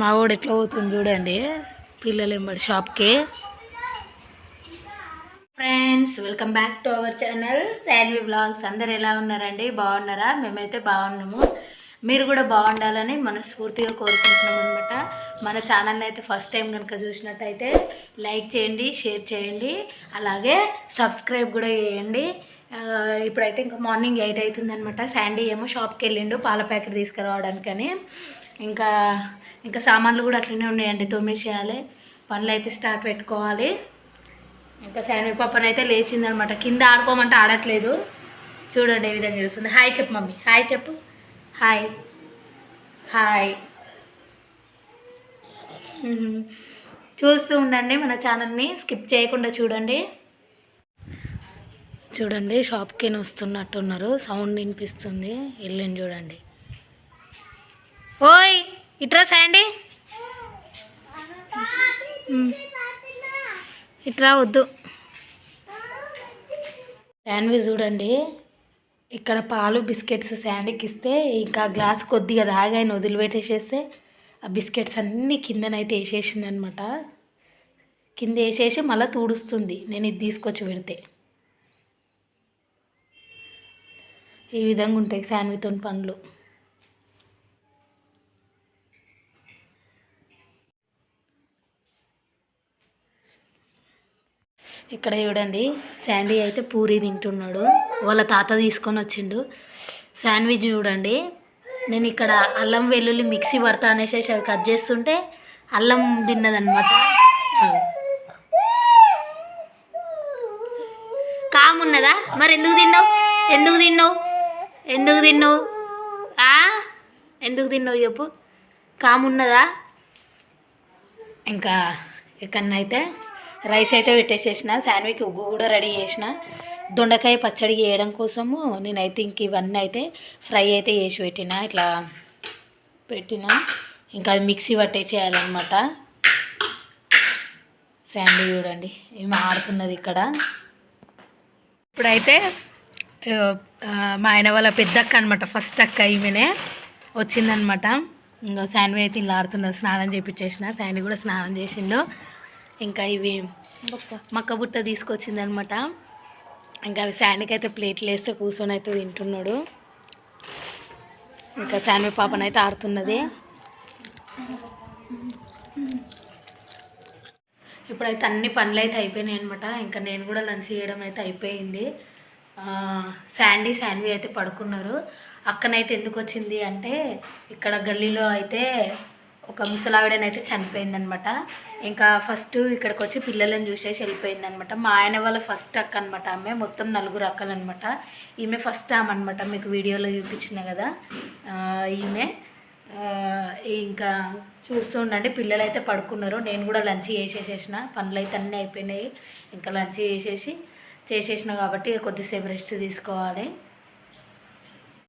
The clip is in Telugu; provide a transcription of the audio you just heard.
మా వాడు ఎట్లా పోతుంది చూడండి. పిల్లలు ఎంబడి షాప్కి. Friends welcome back to our channel Sanvi blogs అందరు ఎలా ఉన్నారండి? బాగున్నారా? మేమైతే బాగున్నాము. మీరు కూడా బాగుండాలని మనస్ఫూర్తిగా కోరుకుంటున్నాం అనమాట మన ఛానల్ని అయితే ఫస్ట్ టైం కనుక చూసినట్టయితే లైక్ చేయండి షేర్ చేయండి అలాగే సబ్స్క్రైబ్ కూడా చేయండి. ఇప్పుడైతే ఇంకా మార్నింగ్ ఎయిట్ అవుతుంది అనమాట శాండీ ఏమో షాప్కి వెళ్ళిండు పాల ప్యాకెట్ తీసుకురావడానికని. ఇంకా ఇంకా సామాన్లు కూడా అట్లనే ఉన్నాయండి తోమేసేయాలి. పనులు అయితే స్టార్ట్ పెట్టుకోవాలి. ఇంకా శాండీ పాపని అయితే లేచిందనమాట. కింద ఆడుకోమంటే ఆడట్లేదు. చూడండి ఏ విధంగా చూస్తుంది హాయ్ చెప్పు మమ్మీ. హాయ్ చెప్పు. హాయ్. హాయ్. చూస్తూ ఉండండి మన ఛానల్ని. స్కిప్ చేయకుండా చూడండి. చూడండి షాప్కి వస్తున్నట్టున్నారు. సౌండ్ వినిపిస్తుంది. వెళ్ళండి చూడండి. ఓయ్! ఇట్రా శాండీ. ఇట్రా వద్దు. శాండ్విచ్ చూడండి. ఇక్కడ పాలు బిస్కెట్స్ శాండీకి ఇస్తే ఇంకా గ్లాస్ కొద్దిగా దాగా ఆయన వదిలిపెట్టేసేస్తే ఆ బిస్కెట్స్ అన్నీ కిందనైతే వేసేసింది అనమాట కింద వేసేసి మళ్ళీ తుడుస్తుంది. నేను ఇది తీసుకొచ్చి పెడితే. ఈ విధంగా ఉంటాయి శాండ్విచ్తో పండ్లు. ఇక్కడ చూడండి శాండీ అయితే పూరి తింటున్నాడు. వాళ్ళ తాత తీసుకొని వచ్చిండు. శాండ్విచ్ చూడండి. నేను ఇక్కడ అల్లం వెల్లుల్లి మిక్సీ పడతా అనేసి అది కట్ చేస్తుంటే అల్లం తిన్నదనమాట కామున్నదా మరి ఎందుకు తిన్నావు? ఎందుకు తిన్నావు? ఎందుకు తిన్నావు? ఎందుకు తిన్నావు చెప్పు. కామున్నదా ఇంకా ఎక్కడనైతే రైస్ అయితే పెట్టేసేసిన శాండ్విచ్ ఉగ్గు కూడా రెడీ చేసిన. దొండకాయ పచ్చడి చేయడం కోసము నేనైతే ఇంక ఇవన్నీ అయితే ఫ్రై అయితే చేసి పెట్టిన ఇట్లా పెట్టిన. ఇంకా అది మిక్సీ పట్టేసేయాలన్నమాట. శాండీ చూడండి ఏమి ఆడుతున్నది ఇక్కడ. ఇప్పుడైతే మా ఆయన వాళ్ళ పెద్దక్క అనమాట ఫస్ట్ అక్క ఈమెనే వచ్చిందనమాట ఇంకా శాండీ అయితే ఇలా ఆడుతున్నది స్నానం చేపించేసిన శాండీ కూడా స్నానం చేసిండు. ఇంకా ఇవి మక్క బుట్ట తీసుకొచ్చిందనమాట. ఇంకా అవి శాండీకి అయితే ప్లేట్లు వేస్తే కూర్చొని అయితే తింటున్నాడు. ఇంకా శాండీ పాపనైతే ఆడుతున్నది. ఇప్పుడైతే అన్ని పనులు అయితే అయిపోయినాయి అనమాట ఇంకా నేను కూడా లంచ్ చేయడం అయితే అయిపోయింది. శాండీ శాండీ అయితే పడుకున్నారు. అక్కనైతే ఎందుకు వచ్చింది అంటే ఇక్కడ గల్లీలో అయితే ఒక ముసలావిడనైతే చనిపోయిందనమాట. ఇంకా ఫస్ట్ ఇక్కడికి వచ్చి పిల్లలను చూసేసి వెళ్ళిపోయిందనమాట. మా ఆయన వాళ్ళ ఫస్ట్ అక్క అనమాట ఆమె మొత్తం నలుగురు అక్కలు అనమాట ఈమె ఫస్ట్ ఆమె అనమాట మీకు వీడియోలో చూపించిన కదా. ఈమె. ఇంకా చూస్తూ ఉండండి పిల్లలు అయితే పడుకున్నారు. నేను కూడా లంచ్ చేసేసేసిన పనులు అయితే అన్నీ అయిపోయినాయి. ఇంకా లంచ్ చేసేసి చేసేసిన కాబట్టి కొద్దిసేపు రెస్ట్ తీసుకోవాలి.